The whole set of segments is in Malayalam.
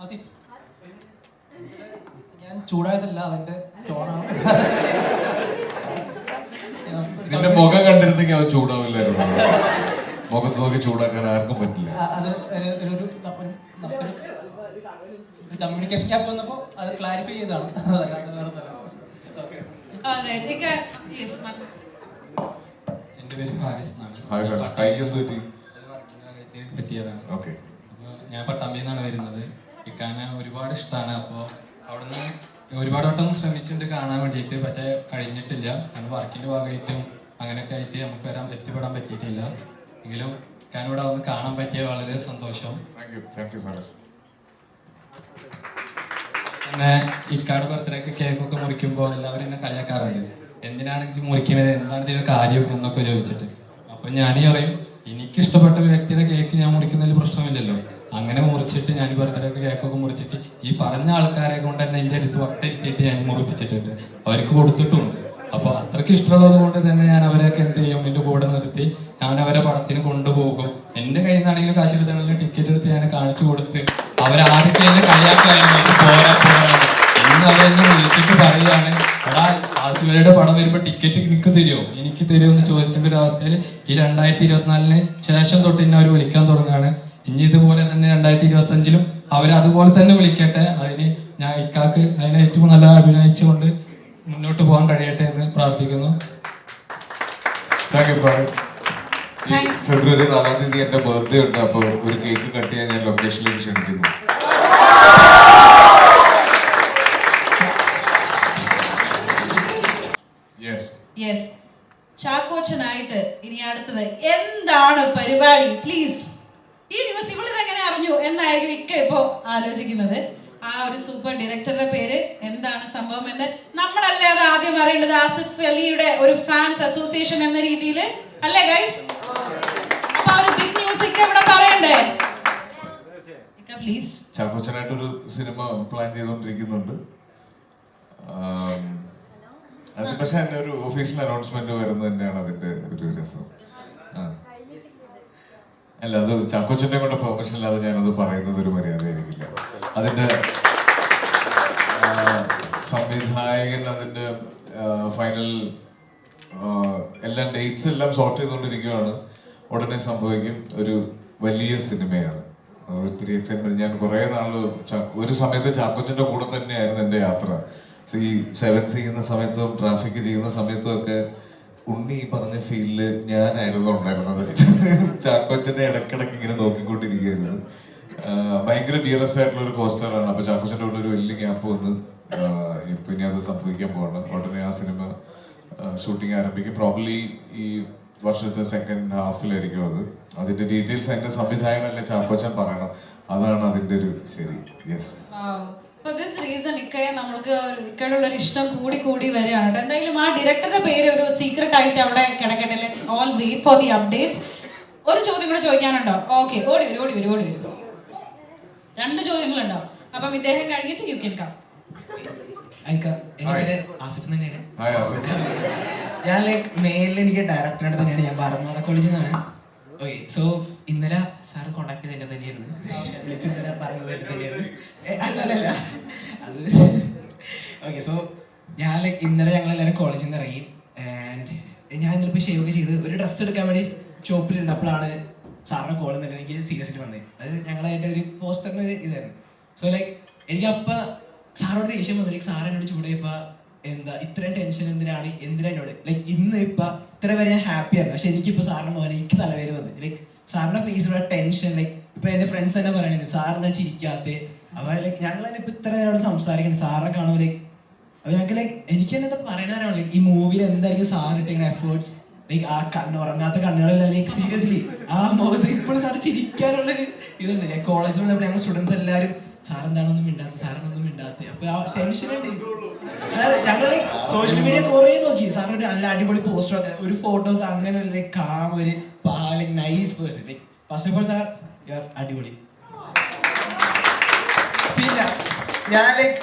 ആസിഫ്. ഞാൻ ചൂടായതല്ല അതിന്റെ ടോണാണ് നിന്റെ മുഖം കണ്ടിരുന്നെങ്കിൽ അവൻ ചൂടാവില്ലായിരുന്നു. മുഖത്ത് നോക്കി ചൂടാക്കാൻ ആർക്കും പറ്റില്ല. അത് ഒരു- കമ്മ്യൂണിക്കേഷൻ ഗ്യാപ്പ് വന്നപ്പോൾ അത് ക്ലാരിഫൈ ചെയ്തതാണ്. എന്റെ പേര് ഫാരിസ് എന്നാണ്. പറ്റിയതാണ്. ഞാൻ പട്ടാമ്പിന്നാണ് നിന്നാണ് വരുന്നത്. ഇക്കാനെ ഒരുപാട് ഇഷ്ടമാണ് അപ്പോൾ അവിടുന്ന് ഒരുപാട് വട്ടം ശ്രമിച്ചിട്ടുണ്ട് കാണാൻ വേണ്ടിയിട്ട്. പക്ഷേ കഴിഞ്ഞിട്ടില്ല. കാരണം വർക്കിന്റെ ഭാഗമായിട്ടും അങ്ങനെയൊക്കെ ആയിട്ട് നമുക്ക് വരാൻ എത്തിപ്പെടാൻ പറ്റിയിട്ടില്ല. എങ്കിലും ഇക്കാനിവിടെ വന്ന് കാണാൻ പറ്റിയ വളരെ സന്തോഷം. പിന്നെ ഇക്കാട് ബർത്ത്ഡേക്ക് കേക്കൊക്കെ മുറിക്കുമ്പോൾ എല്ലാവരും എന്നെ കളിയാക്കാറുണ്ട്. എന്തിനാണ് ഇത് മുറിക്കുന്നത് എന്താണ് ഇതിന്റെ കാര്യം എന്നൊക്കെ ചോദിച്ചിട്ട്. അപ്പൊ ഞാൻ പറയും എനിക്ക് ഇഷ്ടപ്പെട്ട ഒരു വ്യക്തിയുടെ കേക്ക് ഞാൻ മുറിക്കുന്നതിൽ പ്രശ്നമില്ലല്ലോ. അങ്ങനെ മുറിച്ചിട്ട് ഞാൻ ബർത്ത്ഡേക്ക് കേക്കൊക്കെ മുറിച്ചിട്ട് ഈ പറഞ്ഞ ആൾക്കാരെ കൊണ്ട് തന്നെ എന്റെ അടുത്ത് വട്ടിരുത്തിയിട്ട് ഞാൻ മുറിപ്പിച്ചിട്ടുണ്ട്. അവർക്ക് കൊടുത്തിട്ടുണ്ട്. അപ്പൊ അത്രയ്ക്ക് ഇഷ്ടമുള്ളത് കൊണ്ട് തന്നെ ഞാൻ അവരെയൊക്കെ എന്ത് ചെയ്യും? എന്റെ കൂടെ നിർത്തി. ഞാൻ അവരെ പടത്തിന് കൊണ്ടുപോകും. എന്റെ കയ്യിൽ നിന്നാണെങ്കിലും കാശെടുത്താണെങ്കിലും ടിക്കറ്റ് എടുത്ത് ഞാൻ കാണിച്ചു കൊടുത്ത് അവരാദ്യത്തെ എന്നെ കളിയാക്കായിരുന്നു എന്ന് അവരെന്നെ വിളിച്ചിട്ട് പറയുകയാണ് എടാ പടം വരുമ്പോ ടിക്കറ്റ് നിനക്ക് തരുമോ എനിക്ക് തരുമോ എന്ന് ചോദിക്കേണ്ട ഒരു അവസ്ഥയിൽ ഈ രണ്ടായിരത്തി ഇരുപത്തിനാലിന് ശേഷം തൊട്ട് എന്നെ അവർ വിളിക്കാൻ തുടങ്ങുകയാണ്. ഇനി ഇതുപോലെ തന്നെ രണ്ടായിരത്തി ഇരുപത്തി അഞ്ചിലും അവരെ അതുപോലെ തന്നെ വിളിക്കട്ടെ. അതിന് ഞാൻ ഇക്കാക്ക് അതിനെ ഏറ്റവും നല്ല അഭിനയിച്ചുകൊണ്ട് മുന്നോട്ട് പോകാൻ കഴിയട്ടെ എന്ന് പ്രാർത്ഥിക്കുന്നു. ഫെബ്രുവരി നാലാം തീയതി എന്റെ ബർത്ത്ഡേ ഉണ്ട്. അപ്പോൾ ഒരു കേക്ക് കട്ട് ചെയ്യാൻ ഞാൻ ലൊക്കേഷനിലേക്ക് ക്ഷണിക്കുന്നു. ചാക്കോച്ചനായിട്ട് ഇനി അടുത്തത് എന്താണ് പരിപാടി? പ്ലീസ് ആലോചിക്കുന്നത്. ആ ഒരു സൂപ്പർ ഡയറക്ടറുടെ പേര് എന്താണ് സംഭവം എന്ന് നമ്മളല്ലേ അത് ആദ്യം അറിയേണ്ടത്? ആസിഫ് അലിയുടെ ഒരു ഫാൻസ് അസോസിയേഷൻ എന്ന രീതിയിൽ. അല്ലേ ഗൈസ് അപ്പൊ ഒരു ബിഗ് ന്യൂസ് ഇക്ക ഇവിടെ പറയണ്ടേ? പ്ലീസ് ചാക്കോച്ചനായിട്ടൊരു സിനിമ പ്ലാൻ ചെയ്തുകൊണ്ടിരിക്കുന്നുണ്ട് അത് പക്ഷെ ഒരു ഒഫീഷ്യൽ അനൗൺസ്മെന്റ് വരുന്നത് തന്നെയാണ് അതിന്റെ ഒരു രസം. ആ. അല്ല അത് ചാക്കോച്ചന്റെ കൂടെ പെർമിഷൻ ഇല്ലാതെ ഞാനത് പറയുന്നത് ഒരു മര്യാദയായിരിക്കില്ല അതിന്റെ ആ, സംവിധായകൻ അതിന്റെ ഫൈനൽ എല്ലാ ഡേറ്റ്സ് എല്ലാം സോർട്ട് ചെയ്തുകൊണ്ടിരിക്കുകയാണ് ഉടനെ സംഭവിക്കും. ഒരു വലിയ സിനിമയാണ്. ഒത്തിരി എക്സൈറ്റ്മെന്റ് ഞാൻ കുറേ നാൾ ഒരു സമയത്ത് ചാക്കോച്ചന്റെ കൂടെ തന്നെയായിരുന്നു എന്റെ യാത്ര. ഈ സെവൻ ചെയ്യുന്ന സമയത്തും ട്രാഫിക് ചെയ്യുന്ന സമയത്തും ഒക്കെ ഉണ്ണി ഈ പറഞ്ഞ ഫീൽഡിൽ ഞാനായിരുന്നു ഉണ്ടായിരുന്നത്. ചാക്കോച്ചന്റെ ഇടക്കിടക്ക് ഇങ്ങനെ നോക്കിക്കൊണ്ടിരിക്കുകയായിരുന്നു. ഭയങ്കര ഡിയറസ്റ്റ് ആയിട്ടുള്ള ഒരു കോസ്റ്ററാണ് അപ്പൊ ചാക്കോച്ചന്റെ കൂടെ ഒരു വലിയ ഗ്യാപ്പ് വന്ന് ഇപ്പൊ ഇനി അത് സംഭവിക്കാൻ പോകണം ഉടനെ ആ സിനിമ ഷൂട്ടിംഗ് ആരംഭിക്കും. പ്രോബ്ലി ഈ വർഷത്തെ സെക്കൻഡ് ഹാഫിലായിരിക്കും അത്. അതിന്റെ ഡീറ്റെയിൽസ് അതിന്റെ സംവിധായകനല്ലേ ചാക്കോച്ചൻ പറയണം. അതാണ് അതിന്റെ ഒരു ശരി. യെസ് ഫോർ ദിസ് റീസൺ ഇക്കയെ നമ്മൾക്ക് ഒരു- ഇക്കയോടുള്ള ഒരു ഇഷ്ടം കൂടി കൂടി വരികയാണ് കേട്ടോ. എന്തായാലും ആ ഡയറക്ടറുടെ പേര് ഒരു സീക്രട്ട് ആയിട്ട് അവിടെ കിടക്കട്ടെ. Let's all wait for the updates ഒരു ചോദ്യം കൂടെ ചോദിക്കാനുണ്ടോ? ഓക്കെ ഓടി വരും ഓടി വരും ഓടി വരും. രണ്ട് ചോദ്യങ്ങളുണ്ടോ? അപ്പം ഇദ്ദേഹം കഴിഞ്ഞിട്ട് യു കെൻ കം ആസിഫ് തന്നെയാണ്. ഞാൻ ലൈക്ക് മെയിലിൽ എനിക്ക് ഡയറക്ടറിനടുത്ത് തന്നെയാണ്. ഞാൻ ഭാരതമാത കോളേജിൽ നിന്നാണ് ഓക്കെ സോ ഇന്നലെ സാർ കോണ്ടാക്ട് ചെയ്ത് തന്നെയായിരുന്നു. വിളിച്ച് ഇന്നലെ പറഞ്ഞത് എന്നെ തന്നെയായിരുന്നു. ഏ, അല്ല അല്ല അല്ല. അത് ഓക്കെ സോ ഞാൻ ഇന്നലെ ഞങ്ങൾ എല്ലാവരും കോളേജിൽ നിന്ന് ഇറങ്ങി. ആൻഡ് ഞാൻ ഇന്നലെ ഇപ്പോൾ ഷേവ് ഒക്കെ ചെയ്ത് ഒരു ഡ്രസ്സ് എടുക്കാൻ വേണ്ടി ഷോപ്പിൽ ഇരുന്നപ്പോഴാണ് സാറിന്റെ കോൾ എന്നിട്ട് എനിക്ക് സീരിയസ് ആയിട്ട് വന്നത്. അത് ഞങ്ങളായിട്ട് ഒരു പോസ്റ്ററിന് ഒരു ഇതായിരുന്നു. സോ ലൈക്ക് എനിക്ക് അപ്പം സാറോട് ദേഷ്യം വന്നു. ലൈക്ക് സാർ എന്നോട് ചൂടായപ്പോൾ എന്താ ഇത്രയും ടെൻഷൻ എന്തിനാണ്? എന്തിനാ എന്നോട്? ലൈക്ക് ഇന്ന് ഇപ്പം ഇത്ര വരെ ഞാൻ ഹാപ്പിയായിരുന്നു പക്ഷെ എനിക്കിപ്പോൾ സാറിന് മോനെ എനിക്ക് തലവേര് വന്നു. ലൈക്ക് സാറിന്റെ ഫേസിലുള്ള ടെൻഷൻ ലൈക്ക് ഇപ്പൊ എന്റെ ഫ്രണ്ട്സ് തന്നെ പറയണേ സാറിന് ചിരിക്കാത്തെ? അപ്പൊ ലൈക്ക് ഞങ്ങൾ തന്നെ ഇപ്പൊ ഇത്ര നേരം സംസാരിക്കണം സാറെ കാണുമ്പോൾ ലൈക്ക് അപ്പൊ ഞങ്ങൾക്ക് ലൈക്ക് എനിക്ക് തന്നെ ലൈക്ക് ഈ മൂവിയിൽ എന്തായിരിക്കും സാർ ഇട്ടിങ്ങനെ എഫേർട്സ് ലൈക്ക് ആ കണ്ണ് ഉറങ്ങാത്ത കണ്ണുകളെല്ലാം ലൈക്ക് സീരിയസ്ലി ആ മുഖത്ത് ഇപ്പോഴും സാർ ചിരിക്കാനുള്ള ഇതുണ്ട്. കോളേജിൽ വന്നപ്പോൾ ഞങ്ങൾ സ്റ്റുഡൻസ് എല്ലാവരും സാർ എന്താണെന്നും മിണ്ടാത്ത സാറിനൊന്നും മിണ്ടാത്ത. അപ്പൊ ആ ടെൻഷൻ ഉണ്ട്. അതായത് ഞങ്ങൾ സോഷ്യൽ മീഡിയ കുറെ നോക്കി. സാറിന്റെ നല്ല അടിപൊളി പോസ്റ്റർ ഒരു ഫോട്ടോസ് അങ്ങനെ ഒരു കാം ഒരു like nice person like first of all sir അടിപൊളി. പിന്നെ ഞാൻ ലൈക്ക്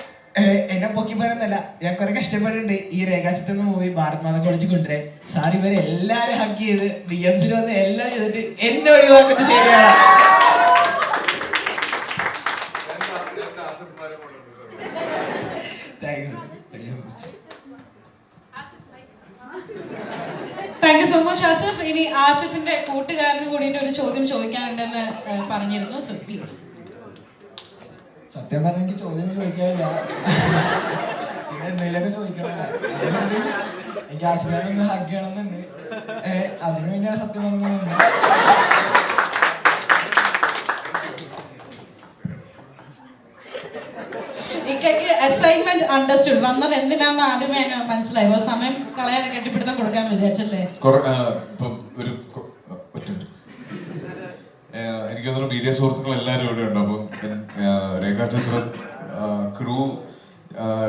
എന്നെ പൊക്കി പറയുന്നല്ല ഞാൻ കുറെ കഷ്ടപ്പെട്ടിട്ടുണ്ട് ഈ രേഖാചിത്ര എന്ന് മൂവി ഭാരത് മാതാ കോളേജ് കൊണ്ടുവരാൻ. സാർ ഇവരെ എല്ലാരും ഹക്ക് ചെയ്ത് ബി എം സിയിൽ വന്ന് എല്ലാം ചെയ്തിട്ട് എന്നെ ഒഴിവാക്കുന്നത് ശരിയാണ്. Thank you thank you so much Asif ഇനി ആസിഫിന്റെ കൂട്ടുകാരന് കൂടി ഒരു ചോദ്യം ചോദിക്കാനുണ്ടെന്ന് പറഞ്ഞിരുന്നു. സോ പ്ലീസ് സത്യം പറഞ്ഞ എനിക്ക് ചോദ്യം ചോദിക്കാനില്ല. പിന്നെ എന്തെങ്കിലുമൊക്കെ ചോദിക്കണം. എനിക്ക് ആസിഫിനെ ഹഗ് ചെയ്യണമെന്നുണ്ട്. അതിനു വേണ്ടിയാണ് സത്യം പറഞ്ഞത്. അസൈൻമെന്റ് അണ്ടർസ്റ്റുഡ് വന്നത് എന്തിനാന്ന് ആദ്യമേ മനസ്സിലായി. സമയം കളയാതെ കെട്ടിപ്പിടുത്തം കൊടുക്കാൻ വിചാരിച്ചല്ലേ? ഒരു എനിക്ക് തോന്നുന്നു മീഡിയ സുഹൃത്തുക്കൾ എല്ലാവരും ഇവിടെ ഉണ്ട്. അപ്പം രേഖാചിത്രം ക്രൂ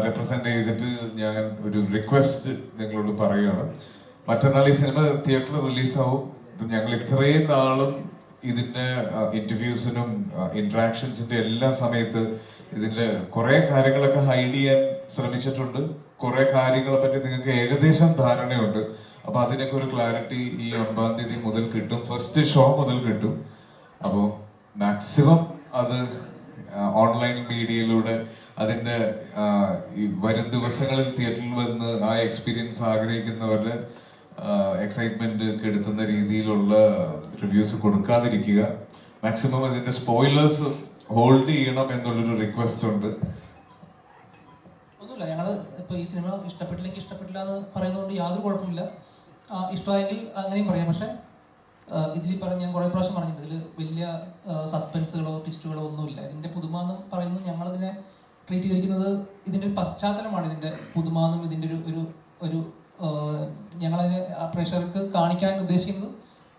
റെപ്രസെന്റ് ചെയ്തിട്ട് ഞാൻ ഒരു റിക്വസ്റ്റ് നിങ്ങളോട് പറയുകയാണ്. മറ്റന്നാൾ ഈ സിനിമ തിയേറ്ററിൽ റിലീസാവും ഞങ്ങൾ ഇത്രയും നാളും ഇതിന്റെ ഇന്റർവ്യൂസിനും ഇന്ററാക്ഷൻസിന്റെ എല്ലാ സമയത്ത് ഇതിന്റെ കുറെ കാര്യങ്ങളൊക്കെ ഹൈഡ് ചെയ്യാൻ ശ്രമിച്ചിട്ടുണ്ട്. കുറെ കാര്യങ്ങളെ പറ്റി നിങ്ങൾക്ക് ഏകദേശം ധാരണയുണ്ട്. അപ്പൊ അതിനൊക്കെ ഒരു ക്ലാരിറ്റി ഈ ഒൻപതാം തീയതി മുതൽ കിട്ടും. ഫസ്റ്റ് ഷോ മുതൽ കിട്ടും. അപ്പോൾ മാക്സിമം അത് ഓൺലൈൻ മീഡിയയിലൂടെ അതിന്റെ ഈ വരും ദിവസങ്ങളിൽ തിയേറ്ററിൽ വന്ന് ആ എക്സ്പീരിയൻസ് ആഗ്രഹിക്കുന്നവരുടെ എക്സൈറ്റ്മെന്റ് കെടുത്തുന്ന രീതിയിലുള്ള റിവ്യൂസ് കൊടുക്കാതിരിക്കുക. മാക്സിമം അതിന്റെ സ്പോയിലേഴ്സ് ഹോൾഡ് ചെയ്യണം എന്നുള്ളൊരു റിക്വസ്റ്റ് ഉണ്ട്. ഒന്നുമില്ല ഞങ്ങൾ ഇപ്പോൾ ഈ സിനിമ ഇഷ്ടപ്പെട്ടില്ലെങ്കിൽ ഇഷ്ടപ്പെട്ടില്ല എന്ന് പറയുന്നതുകൊണ്ട് യാതൊരു കുഴപ്പമില്ല. ഇഷ്ടമായെങ്കിൽ അങ്ങനെയും പറയാം. പക്ഷേ ഇതിൽ പറഞ്ഞ ഞാൻ കുറേ പ്രാവശ്യം പറഞ്ഞിട്ടുണ്ട്. ഇതിൽ വലിയ സസ്പെൻസുകളോ ട്വിസ്റ്റുകളോ ഒന്നുമില്ല. ഇതിന്റെ പുതുമ എന്ന് പറയുന്നത് ഞങ്ങളതിനെ ട്രീറ്റ് ചെയ്തിരിക്കുന്നത് ഇതിന്റെ ഒരു പശ്ചാത്തലമാണ്. ഇതിന്റെ പുതുമ എന്നും ഇതിന്റെ ഒരു ഒരു ഒരു ഞങ്ങളതിനെ പ്രേക്ഷകർക്ക് കാണിക്കാൻ ഉദ്ദേശിക്കുന്നത്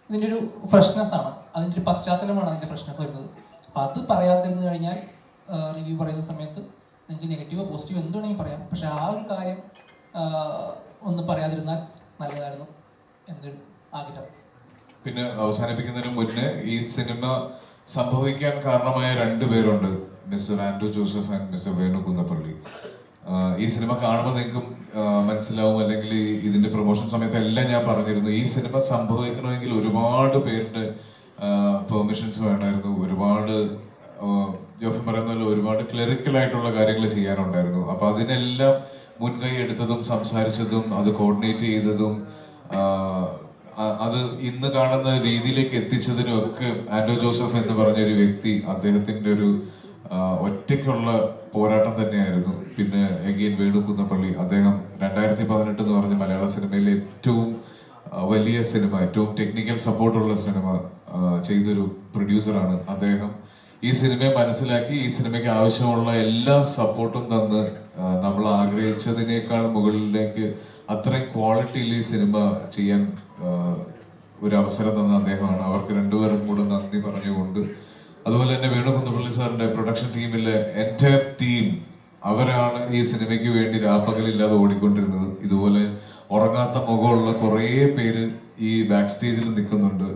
ഇതിന്റെ ഒരു ഫ്രഷ്നെസ് ആണ്. അതിന്റെ ഒരു പശ്ചാത്തലമാണ് അതിന്റെ ഫ്രഷ്നെസ് വരുന്നത്. അപ്പോൾ അത് പറയാതിരുന്നു കഴിഞ്ഞാൽ റിവ്യൂ പറയുന്ന സമയത്ത് നിങ്ങൾക്ക് നെഗറ്റീവോ പോസിറ്റീവോ എന്ത് വേണമെങ്കിൽ പറയാം. പക്ഷെ ആ ഒരു കാര്യം ഒന്ന് പറയാതിരുന്നാൽ നല്ലതായിരുന്നു എന്നൊരു ആഗ്രഹം. പിന്നെ അവസാനിപ്പിക്കുന്നതിന് മുന്നേ ഈ സിനിമ സംഭവിക്കാൻ കാരണമായ രണ്ടു പേരുണ്ട്. Mister Andrew Joseph and mister Venu Kunnappally ഈ സിനിമ കാണുമ്പോൾ നിങ്ങൾക്ക് മനസ്സിലാവും. അല്ലെങ്കിൽ ഇതിന്റെ പ്രൊമോഷൻ സമയത്ത് എല്ലാം ഞാൻ പറഞ്ഞിരുന്നു. ഈ സിനിമ സംഭവിക്കണമെങ്കിൽ ഒരുപാട് പേരുടെ പെർമിഷൻസ് വേണമായിരുന്നു. ഒരുപാട് ജോഫിൻ പറയുന്ന പോലെ ഒരുപാട് ക്ലറിക്കൽ ആയിട്ടുള്ള കാര്യങ്ങൾ ചെയ്യാനുണ്ടായിരുന്നു. അപ്പൊ അതിനെല്ലാം മുൻകൈ എടുത്തതും സംസാരിച്ചതും അത് കോർഡിനേറ്റ് ചെയ്തതും അത് ഇന്ന് കാണുന്ന രീതിയിലേക്ക് എത്തിച്ചതിനും ഒക്കെ ആൻഡോ ജോസഫ് എന്ന് പറഞ്ഞ ഒരു വ്യക്തി അദ്ദേഹത്തിന്റെ ഒരു ഒറ്റയ്ക്കുള്ള പോരാട്ടം തന്നെയായിരുന്നു. പിന്നെ എഗെയിൻ വേണു കുന്നപ്പള്ളി അദ്ദേഹം രണ്ടായിരത്തി പതിനെട്ട് എന്ന് പറഞ്ഞ മലയാള സിനിമയിലെ ഏറ്റവും വലിയ സിനിമ ഏറ്റവും ടെക്നിക്കൽ സപ്പോർട്ടുള്ള സിനിമ ചെയ്തൊരു പ്രൊഡ്യൂസറാണ് അദ്ദേഹം. ഈ സിനിമയെ മനസ്സിലാക്കി ഈ സിനിമയ്ക്ക് ആവശ്യമുള്ള എല്ലാ സപ്പോർട്ടും തന്ന് നമ്മൾ ആഗ്രഹിച്ചതിനേക്കാൾ മുകളിലേക്ക് അത്രയും ക്വാളിറ്റിയിൽ ഈ സിനിമ ചെയ്യാൻ ഒരു അവസരം തന്ന അദ്ദേഹമാണ്. അവർക്ക് രണ്ടുപേരും കൂടെ നന്ദി പറഞ്ഞുകൊണ്ട്. അതുപോലെ തന്നെ വേണുകുന്നപ്പള്ളി സാറിന്റെ പ്രൊഡക്ഷൻ ടീമിലെ എന്റെ ടീം അവരാണ് ഈ സിനിമയ്ക്ക് വേണ്ടി രാപ്പകലില്ലാതെ ഓടിക്കൊണ്ടിരുന്നത്. ഇതുപോലെ ഉറങ്ങാത്ത മുഖമുള്ള കുറേ പേര് ഈ ബാക്ക് സ്റ്റേജിൽ നിൽക്കുന്നുണ്ട്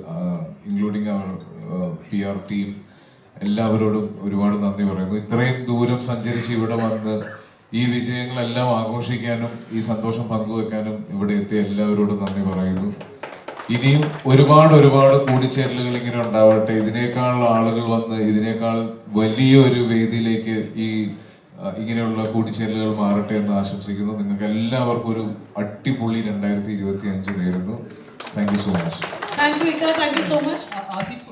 including our P R team എല്ലാവരോടും ഒരുപാട് നന്ദി പറയുന്നു. ഇത്രയും ദൂരം സഞ്ചരിച്ച് ഇവിടെ വന്ന് ഈ വിജയങ്ങളെല്ലാം ആഘോഷിക്കാനും ഈ സന്തോഷം പങ്കുവെക്കാനും ഇവിടെ എത്തിയ എല്ലാവരോടും നന്ദി പറയുന്നു. ഇനിയും ഒരുപാട് ഒരുപാട് കൂടിച്ചേരലുകൾ ഇങ്ങനെ ഉണ്ടാവട്ടെ. ഇതിനേക്കാൾ ആളുകൾ വന്ന് ഇതിനേക്കാൾ വലിയൊരു വേദിയിലേക്ക് ഈ ഇങ്ങനെയുള്ള കൂടിച്ചേരലുകൾ മാറട്ടെ എന്ന് ആശംസിക്കുന്നു. നിങ്ങൾക്ക് എല്ലാവർക്കും ഒരു അടിപൊളി രണ്ടായിരത്തി ഇരുപത്തി അഞ്ച് നേരുന്നു thank you so much thank you ഇക്ക thank you so much Asif